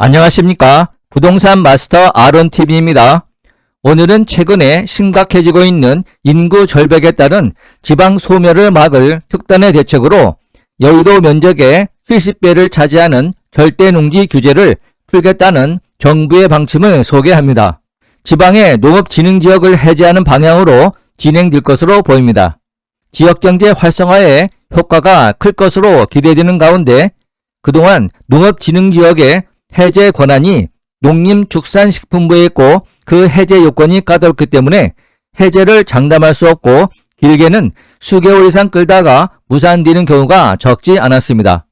안녕하십니까. 부동산 마스터 아론TV입니다. 오늘은 최근에 심각해지고 있는 인구 절벽에 따른 지방 소멸을 막을 특단의 대책으로 여의도 면적의 70배를 차지하는 절대 농지 규제를 풀겠다는 정부의 방침을 소개합니다. 지방의 농업진흥지역을 해제하는 방향으로 진행될 것으로 보입니다. 지역경제 활성화에 효과가 클 것으로 기대되는 가운데 그동안 농업진흥지역의 해제 권한이 농림축산식품부에 있고 그 해제 요건이 까다롭기 때문에 해제를 장담할 수 없고 길게는 수개월 이상 끌다가 무산되는 경우가 적지 않았습니다.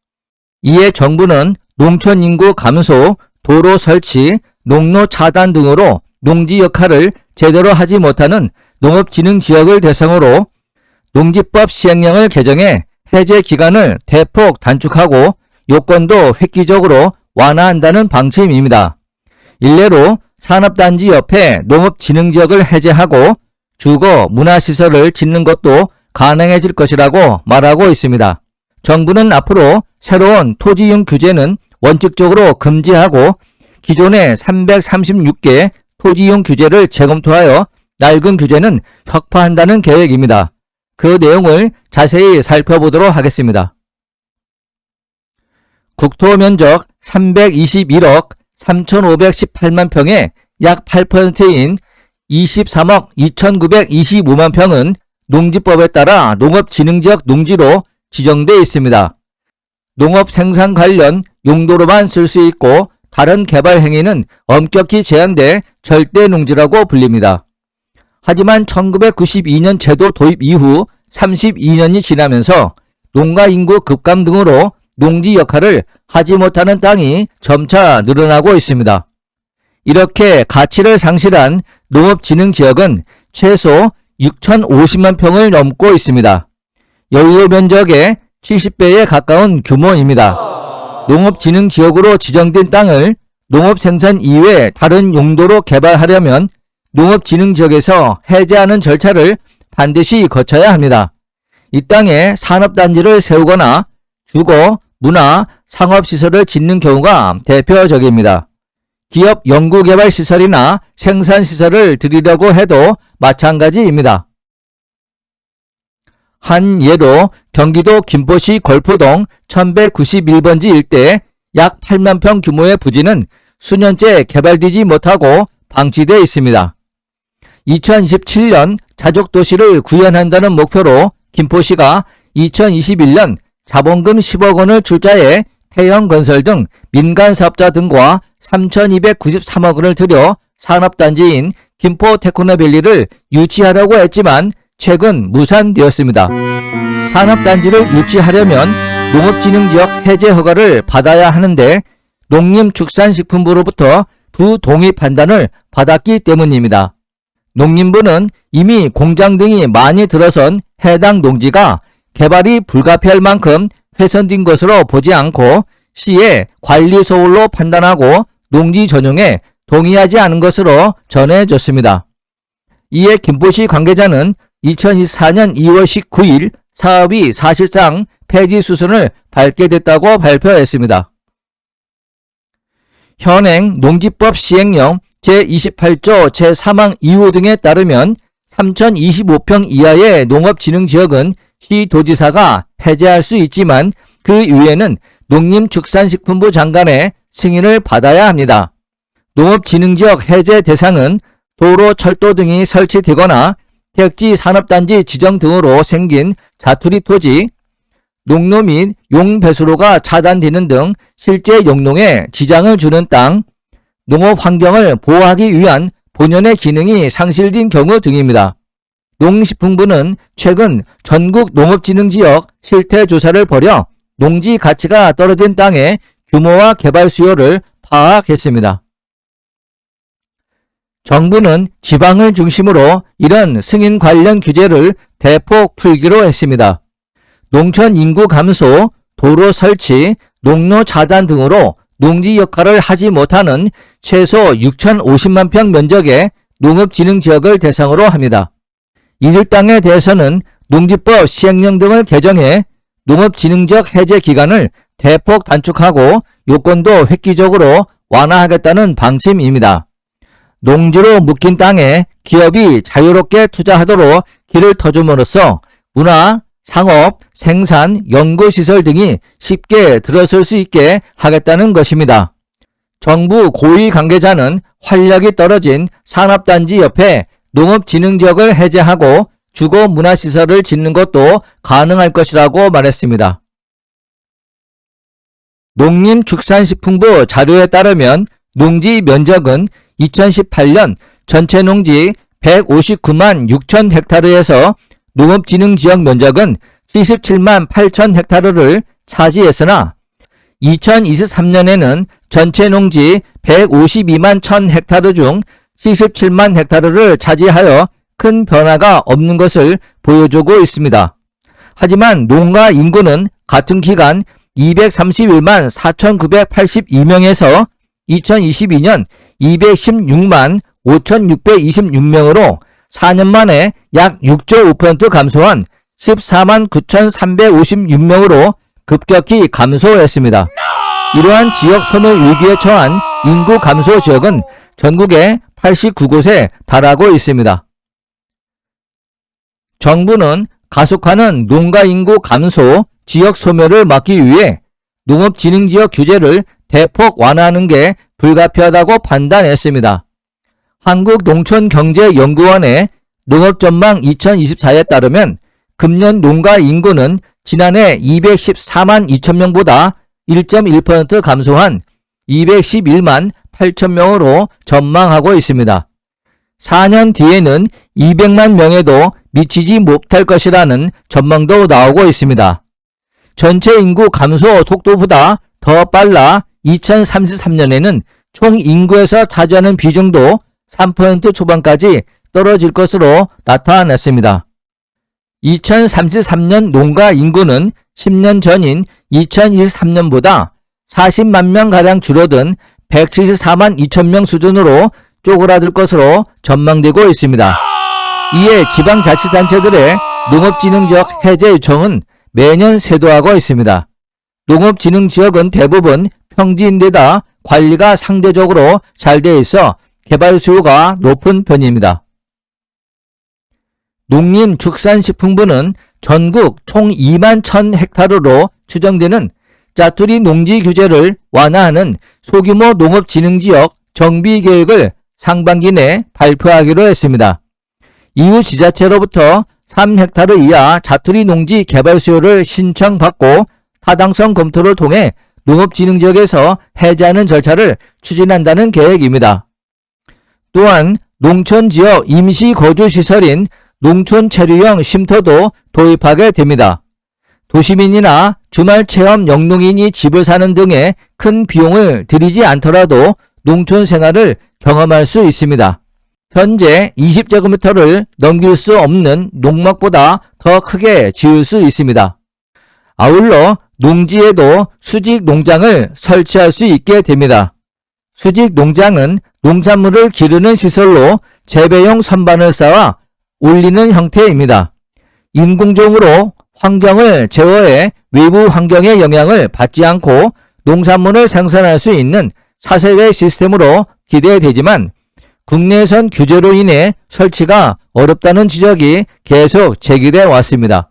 이에 정부는 농촌 인구 감소, 도로 설치, 농로 차단 등으로 농지 역할을 제대로 하지 못하는 농업진흥지역을 대상으로 농지법 시행령을 개정해 해제 기간을 대폭 단축하고 요건도 획기적으로 완화한다는 방침입니다. 일례로 산업단지 옆에 농업진흥지역을 해제하고 주거, 문화시설을 짓는 것도 가능해질 것이라고 말하고 있습니다. 정부는 앞으로 새로운 토지용 규제는 원칙적으로 금지하고 기존의 336개 토지용 규제를 재검토하여 낡은 규제는 혁파한다는 계획입니다. 그 내용을 자세히 살펴보도록 하겠습니다. 국토 면적 321억 3,518만 평의 약 8%인 23억 2,925만 평은 농지법에 따라 농업진흥지역 농지로 지정되어 있습니다. 농업 생산 관련 용도로만 쓸 수 있고 다른 개발 행위는 엄격히 제한돼 절대 농지라고 불립니다. 하지만 1992년 제도 도입 이후 32년이 지나면서 농가 인구 급감 등으로 농지 역할을 하지 못하는 땅이 점차 늘어나고 있습니다. 이렇게 가치를 상실한 농업진흥지역은 최소 6,050만 평을 넘고 있습니다. 여의도 면적의 70배에 가까운 규모입니다. 농업진흥지역으로 지정된 땅을 농업생산 이외 다른 용도로 개발하려면 농업진흥지역에서 해제하는 절차를 반드시 거쳐야 합니다. 이 땅에 산업단지를 세우거나 주거, 문화, 상업시설을 짓는 경우가 대표적입니다. 기업 연구개발시설이나 생산시설을 들이려고 해도 마찬가지입니다. 한 예로 경기도 김포시 걸포동 1191번지 일대 약 8만 평 규모의 부지는 수년째 개발되지 못하고 방치되어 있습니다. 2027년 자족도시를 구현한다는 목표로 김포시가 2021년 자본금 10억 원을 출자해 태형건설 등 민간 사업자 등과 3,293억 원을 들여 산업단지인 김포 테크노밸리를 유치하려고 했지만 최근 무산되었습니다. 산업단지를 유치하려면 농업진흥지역 해제 허가를 받아야 하는데 농림축산식품부로부터 부동의 판단을 받았기 때문입니다. 농림부는 이미 공장 등이 많이 들어선 해당 농지가 개발이 불가피할 만큼 훼손된 것으로 보지 않고 시의 관리 소홀로 판단하고 농지 전용에 동의하지 않은 것으로 전해졌습니다. 이에 김포시 관계자는 2024년 2월 19일 사업이 사실상 폐지 수순을 밟게 됐다고 발표했습니다. 현행 농지법 시행령 제28조 제3항 2호 등에 따르면 3025평 이하의 농업진흥지역은 시 도지사가 해제할 수 있지만 그 이외에는 농림축산식품부 장관의 승인을 받아야 합니다. 농업진흥지역 해제 대상은 도로, 철도 등이 설치되거나 택지 산업단지 지정 등으로 생긴 자투리 토지, 농로 및 용배수로가 차단되는 등 실제 용농에 지장을 주는 땅, 농업 환경을 보호하기 위한 본연의 기능이 상실된 경우 등입니다. 농식품부는 최근 전국 농업진흥지역 실태조사를 벌여 농지 가치가 떨어진 땅의 규모와 개발 수요를 파악했습니다. 정부는 지방을 중심으로 이런 승인 관련 규제를 대폭 풀기로 했습니다. 농촌 인구 감소, 도로 설치, 농로 차단 등으로 농지 역할을 하지 못하는 최소 6,050만 평 면적의 농업진흥지역을 대상으로 합니다. 이들 땅에 대해서는 농지법 시행령 등을 개정해 농업진흥지역 해제 기간을 대폭 단축하고 요건도 획기적으로 완화하겠다는 방침입니다. 농지로 묶인 땅에 기업이 자유롭게 투자하도록 길을 터줌으로써 문화, 상업, 생산, 연구시설 등이 쉽게 들어설 수 있게 하겠다는 것입니다. 정부 고위 관계자는 활력이 떨어진 산업단지 옆에 농업진흥지역을 해제하고 주거 문화시설을 짓는 것도 가능할 것이라고 말했습니다. 농림축산식품부 자료에 따르면 농지 면적은 2018년 전체 농지 159만 6천 헥타르에서 농업진흥지역 면적은 77만 8천 헥타르를 차지했으나 2023년에는 전체 농지 152만 1000 헥타르 중 77만 헥타르를 차지하여 큰 변화가 없는 것을 보여주고 있습니다. 하지만 농가 인구는 같은 기간 231만 4,982명에서 2022년 216만 5,626명으로 4년 만에 약 6.5% 감소한 14만 9,356명으로 급격히 감소했습니다. 이러한 지역 소멸 위기에 처한 인구 감소 지역은 전국에 89곳에 달하고 있습니다. 정부는 가속하는 농가 인구 감소, 지역 소멸을 막기 위해 농업진흥지역 규제를 대폭 완화하는 게 불가피하다고 판단했습니다. 한국농촌경제연구원의 농업전망 2024에 따르면 금년 농가 인구는 지난해 214만 2천명보다 1.1% 감소한 211만 8천 명으로 전망하고 있습니다. 4년 뒤에는 200만 명에도 미치지 못할 것이라는 전망도 나오고 있습니다. 전체 인구 감소 속도보다 더 빨라 2033년에는 총 인구에서 차지하는 비중도 3% 초반까지 떨어질 것으로 나타났습니다. 2033년 농가 인구는 10년 전인 2023년보다 40만 명가량 줄어든 174만 2천 명 수준으로 쪼그라들 것으로 전망되고 있습니다. 이에 지방자치단체들의 농업진흥지역 해제 요청은 매년 세도하고 있습니다. 농업진흥지역은 대부분 평지인데다 관리가 상대적으로 잘돼 있어 개발 수요가 높은 편입니다. 농림축산식품부는 전국 총 2만 1000 헥타르로 추정되는 짜투리 농지 규제를 완화하는 소규모 농업진흥지역 정비 계획을 상반기 내 발표하기로 했습니다. 이후 지자체로부터 3헥타르 이하 자투리 농지 개발 수요를 신청받고 타당성 검토를 통해 농업진흥지역에서 해제하는 절차를 추진한다는 계획입니다. 또한 농촌지역 임시거주시설인 농촌체류형 쉼터도 도입하게 됩니다. 도시민이나 주말 체험 영농인이 집을 사는 등의 큰 비용을 들이지 않더라도 농촌 생활을 경험할 수 있습니다. 현재 20제곱미터를 넘길 수 없는 농막보다 더 크게 지을 수 있습니다. 아울러 농지에도 수직 농장을 설치할 수 있게 됩니다. 수직 농장은 농산물을 기르는 시설로 재배용 선반을 쌓아 올리는 형태입니다. 인공적으로 환경을 제어해 외부 환경의 영향을 받지 않고 농산물을 생산할 수 있는 차세대 시스템으로 기대되지만 국내선 규제로 인해 설치가 어렵다는 지적이 계속 제기돼 왔습니다.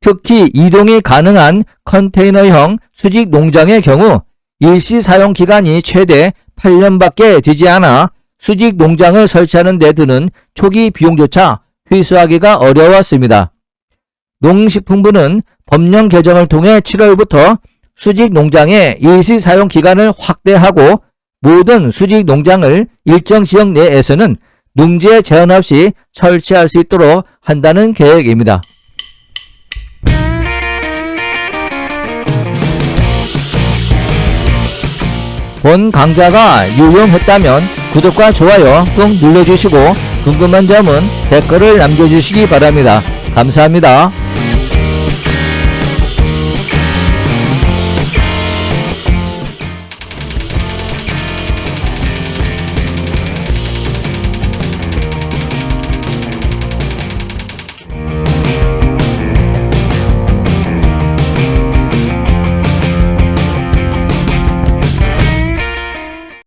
특히 이동이 가능한 컨테이너형 수직 농장의 경우 일시 사용 기간이 최대 8년밖에 되지 않아 수직 농장을 설치하는 데 드는 초기 비용조차 회수하기가 어려웠습니다. 농식품부는 법령 개정을 통해 7월부터 수직 농장의 일시 사용 기간을 확대하고 모든 수직 농장을 일정 지역 내에서는 농지에 제한 없이 설치할 수 있도록 한다는 계획입니다. 본 강좌가 유용했다면 구독과 좋아요 꼭 눌러주시고 궁금한 점은 댓글을 남겨주시기 바랍니다. 감사합니다.